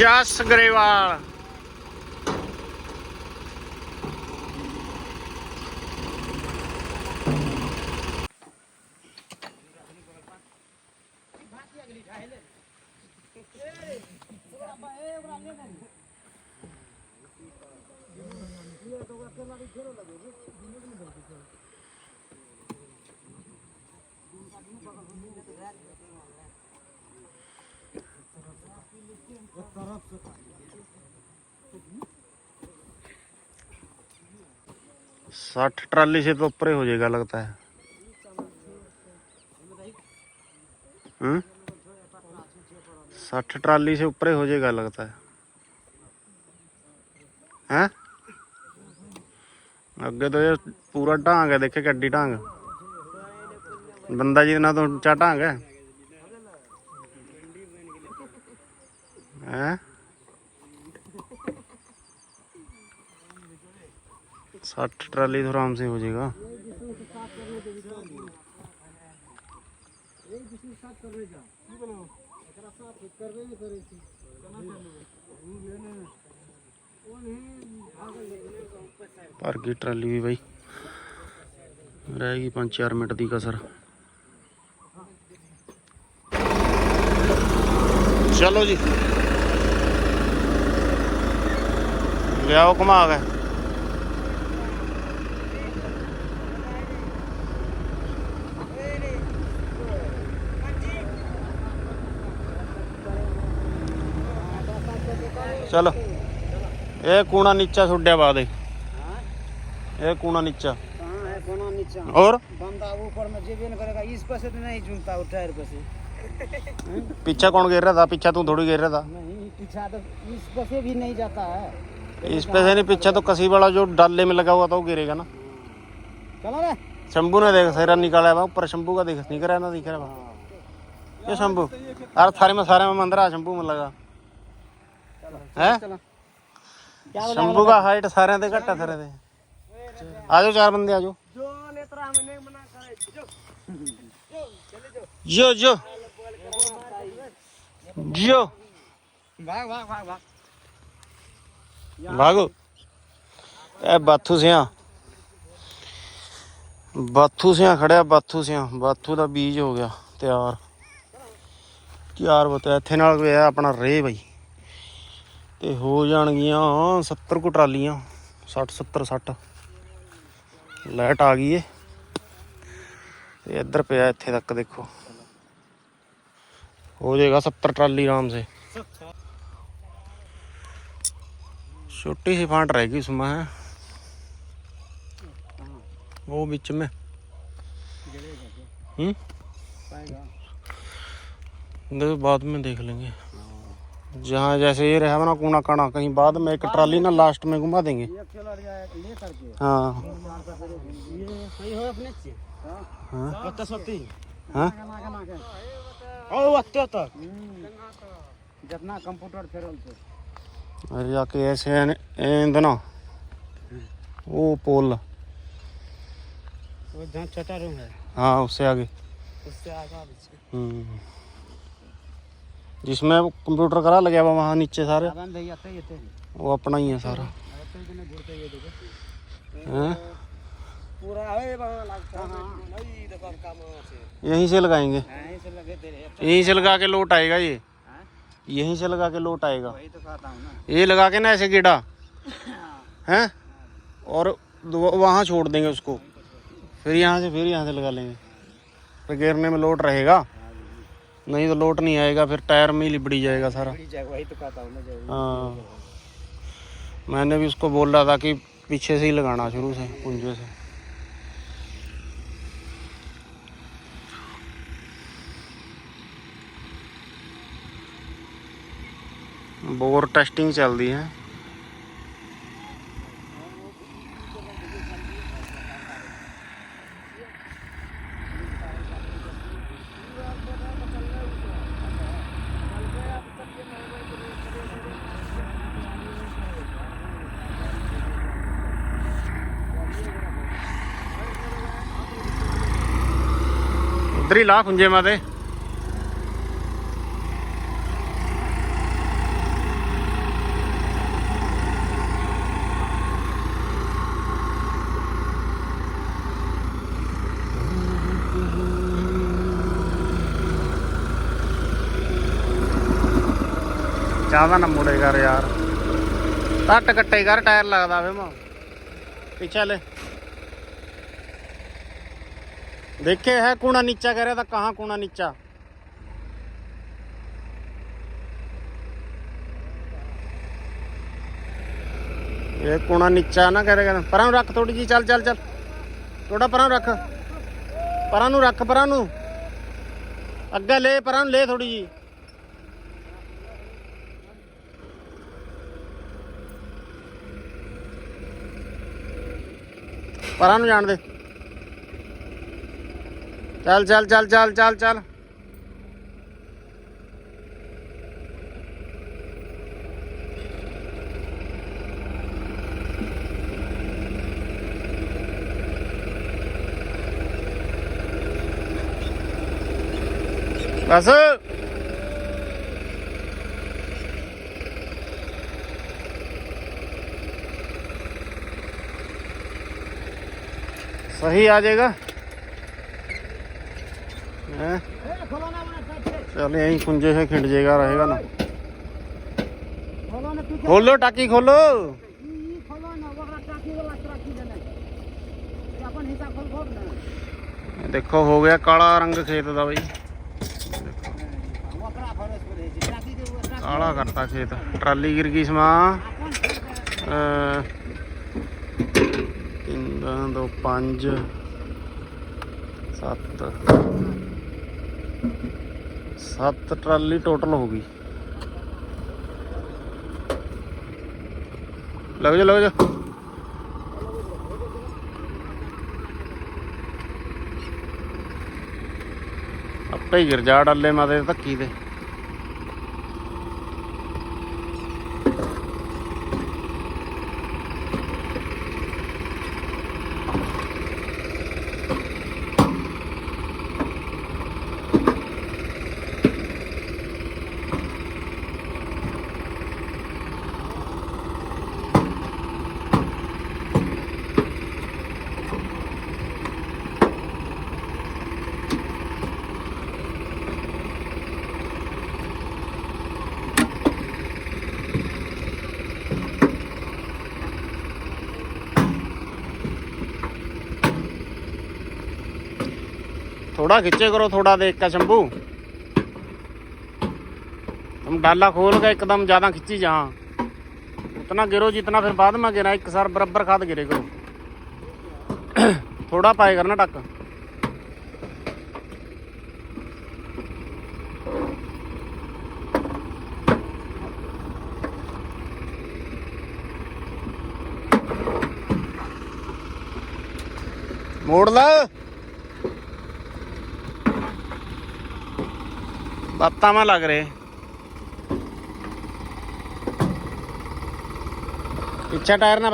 ਜਸ ਗਰੇਵਾਲ साठ ट्राली से तो ऊपर हो जाएगा, लगता है। हम्म? साठ ट्राली से ऊपर हो जाएगा, लगता है। हैं? अगे तो ये पूरा ढांग है, देखे गड्डी ढांग बंदा जितना तो चा ढांग है। साठ ट्राली तो आराम से हो जाएगा। भर गई ट्राली भी भाई। रहेगी पाँच चार मिनट की कसर। चलो जी। गया वो घुमा गए चलो। ये कूना नीचा छोड़े बाद हाँ? कूना हाँ, नीचा। और? बंदा ऊपर में करेगा इस पर से तो नहीं झूमता वो टायर पर से पीछा कौन गिर रहा था? पीछा तू थोड़ी गिर रहा था। नहीं पीछा तो इस पर से भी नहीं जाता है। इस पे से नहीं पीछे तो कसी वाला जो डाले में लगा हुआ था वो गिरेगा ना चलो रे शंभू ने देख सैरा निकाला है ऊपर शंभू का देख नहीं करा ना दिख रहा है। ये शंभू अरे थारे में सारे में मंदरा शंभू में लगा है चलो क्या बोला शंभू का हाइट सारे दे घट्टा सारे दे आ जाओ चार बंदे आ जाओ जो नेत्रा मैंने मना करे जो जो जो जो भाग भाग भाग भाग ਭਾਗੋ ਇਹ ਬਾਥੂ ਸਿਆ। ਬਾਥੂ ਸਿਆ ਖੜਿਆ, ਬਾਥੂ ਸਿਆ। ਬਾਥੂ ਦਾ ਬੀਜ ਹੋ ਗਿਆ, ਤਿਆਰ। ਤਿਆਰ ਬਤਾ ਇੱਥੇ ਨਾਲ ਗਿਆ ਆਪਣਾ ਰੇ ਬਈ। ਤੇ ਹੋ ਜਾਣਗੀਆਂ 70 ਕੁ 60 70 60 ਲਾਈਟ ਆ ਗਈ ਏ। ਤੇ ਇੱਧਰ ਪਿਆ ਇੱਥੇ ਤੱਕ ਦੇਖੋ। ਹੋ ਜਾਏਗਾ 70 ਟਰਾਲੀ ਆਰਾਮ ਸੇ। छोटी सी फांट रहेगी उसमें है। वो बीच में। हम्म? देखो बाद में देख लेंगे। जहाँ जैसे ये रहा ना कूना काना कहीं बाद में एक ट्राली ना लास्ट में घुमा देंगे। हाँ हो। हाँ हाँ। तक जितना कंप्यूटर फेरल ja keseen entona वो पोल। वो जहाँ छोटा रूम है। हाँ उससे आगे। उससे आगे हम्म। जिसमें कंप्यूटर करा लगे हुआ वहाँ नीचे सारे। वो अपना ही है सारा। हाँ? हाँ। यहीं से लगाएँगे। यहीं से लगा के लोट आएगा ये। यहीं से लगा के लोट आएगा। तो ये लगा के ना ऐसे गिड़ा हैं। और दो- वहाँ छोड़ देंगे उसको। फिर यहाँ से फिर यहाँ से लगा लेंगे। फिर गिरने में लोट रहेगा। नहीं तो लोट नहीं आएगा फिर टायर में ही लिबड़ी जाएगा सारा। वही तो हाँ मैंने भी उसको बोल रहा था कि पीछे से ही लगाना शुरू से पुंजे से। ਬੋਰ ਟੈਸਟਿੰਗ ਚੱਲਦੀ ਹੈ। ਉਧਰ ਹੀ ਲਾ ਖੁੰਜੇ ਮਾਤੇ। ਜ਼ਿਆਦਾ ਨਾ ਮੁੜੇ ਕਰ ਯਾਰ ਟੱਟ ਕੱਟੇ ਕਰ ਟਾਇਰ ਲੱਗਦਾ ਵੇ ਮਾ ਪਿੱਛੇ ਲੈ देखे है कोना नीचा कह रहा था कहाँ कोना नीचा ये कोना नीचा ना कह रहे पर रख थोड़ी जी चल चल चल थोड़ा पर रख पर रख पर अगे ले पर ले थोड़ी जी ਪਰਾਂ ਨੂੰ ਲੈ ਥੋੜੀ ਜੀ ਜਾਣ ਦੇ। ਚੱਲ ਚੱਲ ਚੱਲ ਚੱਲ ਚੱਲ ਚੱਲ। ਬਸ। सही आ जाएगा। चल यही कुंजे से खिंड जाएगा रहेगा ना। खोलो टाकी, खोलो। देखो, हो गया काला रंग खेत का भाई। काला करता खेत, ट्राली गिर गई इसमें। 14 ਤੋਂ 5 7 ਟਰਾਲੀ ਟੋਟਲ ਹੋ ਗਈ। ਲੱਗ ਜਾ, ਲਓ ਜਾ। ਆਪੇ ਗਿਰਜਾੜ ਅੱਲੇ ਮਾਦੇ ਧੱਕੀ ਤੇ थोड़ा खींचे करो थोड़ा देख का शंभू तुम डाला खोल के एकदम ज्यादा खींची जहाँ उतना गिरो जितना फिर बाद में गिरा एक सार बराबर खाद गिरे करो थोड़ा पाए करना टक मोड़ ला ਬਾਤਾਂ ਮਾ ਲੱਗ ਰਹੇ ਪਿੱਛੇ ਟਾਇਰ ਨਾ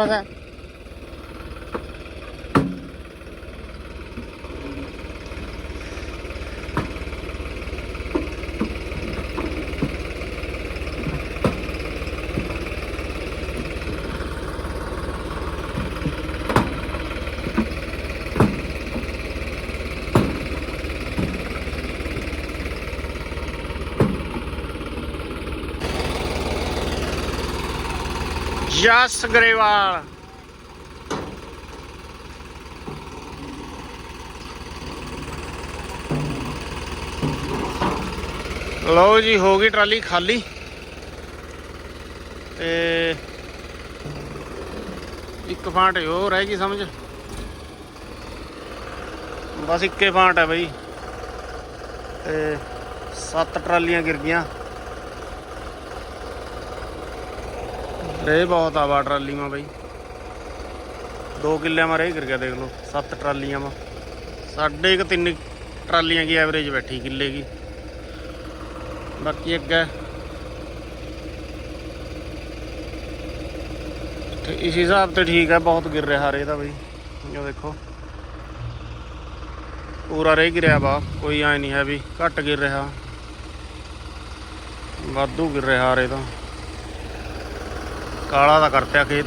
ਜਸ ਗਰੇਵਾਲ। ਲਓ ਜੀ, ਹੋ ਗਈ ਟਰਾਲੀ ਖਾਲੀ। ਤੇ ਇੱਕ ਫਾਂਟ ਹੋਰ ਰਹਿ ਗਈ ਸਮਝ? ਬਸ ਇੱਕੇ ਫਾਂਟ ਹੈ ਬਈ। ਤੇ ਸੱਤ ਟਰਾਲੀਆਂ ਗਿਰ ਗਈਆਂ। ਰੇ ਬਹੁਤ ਆ ਵਾ ਟਰਾਲੀ ਮਾ 2 ਕਿੱਲਿਆਂ ਮਾ ਰੇ ਗਿਰ ਗਿਆ, ਦੇਖ ਲਓ, ਸੱਤ ਟਰਾਲੀਆਂ ਮਾ ਸਾਡੇ ਇੱਕ ਤਿੰਨ ਟਰਾਲੀਆਂ ਕੀ ਐਵਰੇਜ ਬੈਠੀ ਕਿੱਲੇ ਕੀ। ਬਾਕੀ ਅੱਗੇ ਤੇ ਇਸ ਹਿਸਾਬ ਤੇ ਠੀਕ ਹੈ, ਬਹੁਤ ਗਿਰ ਰਿਹਾ ਰੇ ਦਾ ਬਈ। ਇਹ ਦੇਖੋ। ਪੂਰਾ ਰੇ ਗਿਰਿਆ ਵਾ, ਕੋਈ ਐ ਨਹੀਂ ਹੈ ਵੀ ਘੱਟ ਗਿਰ ਰਿਹਾ। ਵਾਧੂ ਗਿਰ ਰਿਹਾ ਰੇ ਤਾਂ ਕਾਲਾ ਦਾ ਕਰਤਿਆ ਖੇਤ।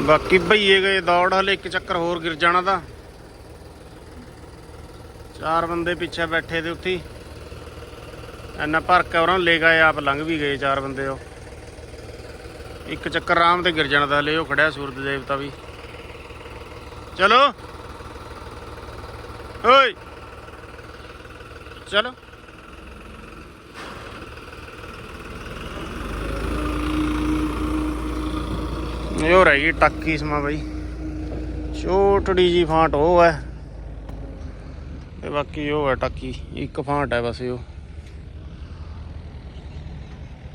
ਬਾਕੀ ਭਈਏ ਗਏ ਦੌੜ, ਹਲੇ ਇੱਕ ਚੱਕਰ ਹੋਰ ਗਿਰ ਜਾਣਾ ਤਾਂ। ਚਾਰ ਬੰਦੇ ਪਿੱਛੇ ਬੈਠੇ ਤੇ ਉੱਥੇ ਹੀ। ਇੰਨਾ ਭਰ ਕੇ ਉਹਨਾਂ ਨੂੰ ਲੈ ਗਏ, ਆਪ ਲੰਘ ਵੀ ਗਏ ਚਾਰ ਬੰਦੇ ਉਹ। ਇੱਕ ਚੱਕਰ ਆਰਾਮ ਤੇ ਗਿਰ ਜਾਣਾ ਦਾ ਲੈ ਉਹ ਖੜਿਆ ਸੂਰਜ ਦੇਵਤਾ ਵੀ। ਚਲੋ। ਓਏ! ਚਲੋ। ਇਹ ਹੋ ਰਹੀ ਟੱਕੀ ਸਮਾ ਬਈ। ਛੋਟੜੀ ਜੀ ਫਾਂਟ ਉਹ ਹੈ। ਤੇ ਬਾਕੀ ਉਹ ਹੈ ਟੱਕੀ, ਇੱਕ ਫਾਂਟ ਹੈ ਬਸ ਉਹ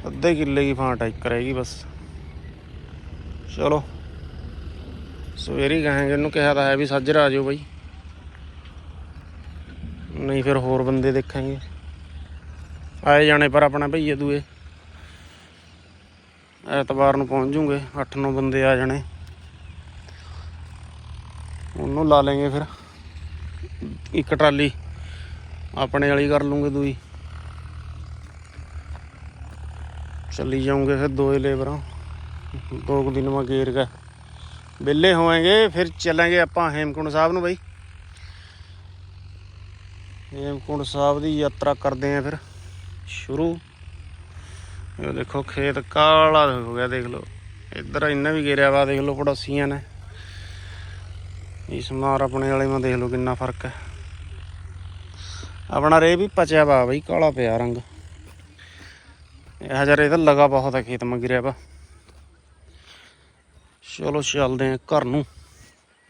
ਅੱਧੇ ਕਿੱਲੇ ਦੀ ਫਾਂਟ ਇੱਕ ਰਹਿ ਗਈ ਬਸ। ਚਲੋ। ਸਵੇਰੇ ਹੀ ਕਹਾਂਗੇ ਇਹਨੂੰ ਕਿਹਾ ਤਾਂ ਹੈ ਵੀ ਸੱਜਰ ਆ ਜਾਓ ਬਾਈ। ਨਹੀਂ ਫਿਰ ਹੋਰ ਬੰਦੇ ਦੇਖਾਂਗੇ। ਆਏ ਜਾਣੇ ਪਰ ਆਪਣਾ ਭਈਏ ਦੂਏ। ਐਤਵਾਰ ਨੂੰ ਪਹੁੰਚ ਜੂਗੇ 8-9 ਬੰਦੇ ਆ ਜਾਣੇ। ਉਹਨੂੰ ਲਾ ਲੈਂਗੇ ਫਿਰ। ਇੱਕ ਟਰਾਲੀ, ਆਪਣੇ ਵਾਲੀ ਕਰ ਲੂੰਗੇ ਦੂਈ। ਚੱਲੀ ਜਾਉਂਗੇ ਫਿਰ ਦੋਏ ਲੇਬਰਾਂ। ਦੋ ਕੁ ਦਿਨ ਮਾ ਗੇਰ ਕੇ। ਵਿਹਲੇ ਹੋਵਾਂਗੇ, ਫਿਰ ਚੱਲਾਂਗੇ ਆਪਾਂ ਹੇਮਕੁੰਡ ਸਾਹਿਬ ਨੂੰ ਬਾਈ। ਹੇਮਕੁੰਡ ਸਾਹਿਬ ਦੀ ਯਾਤਰਾ ਕਰਦੇ ਆਂ ਫਿਰ, ਸ਼ੁਰੂ। ਇਹ ਦੇਖੋ ਖੇਤ ਕਾਲਾ ਹੋ ਗਿਆ, ਦੇਖ ਲਓ। ਇੱਧਰ ਇੰਨਾ ਵੀ ਗੇਰਿਆ ਵਾ, ਦੇਖ ਲਓ ਪੜੋਸੀਆਂ ਨੇ। ਇਸ ਮਾਰ ਆਪਣੇ ਵਾਲੇ ਮੈਂ ਦੇਖ ਲਓ ਕਿੰਨਾ ਫ਼ਰਕ ਹੈ। ਆਪਣਾ ਰੇ ਵੀ ਪਚਿਆ ਵਾ ਬਈ, ਕਾਲਾ ਪਿਆ ਰੰਗ। ਇਹ ਜਰੇ ਤਾਂ ਲਗਾ ਬਹੁਤ ਹੈ, ਖੇਤ ਮਾ ਗਿਰਿਆ ਵਾ। ਚਲੋ ਚੱਲਦੇ ਆ ਘਰ ਨੂੰ।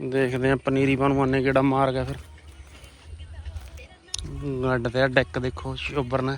ਦੇਖਦੇ ਆਂ ਪਨੀਰੀ ਬਣਵਾਨੇ ਕਿਹੜਾ ਮਾਰ ਗਿਆ ਫਿਰ। ਗੱਡ ਤੇ ਆਹ ਡੈਕ ਦੇਖੋ ਸ਼ੋਬਰ ਨੇ।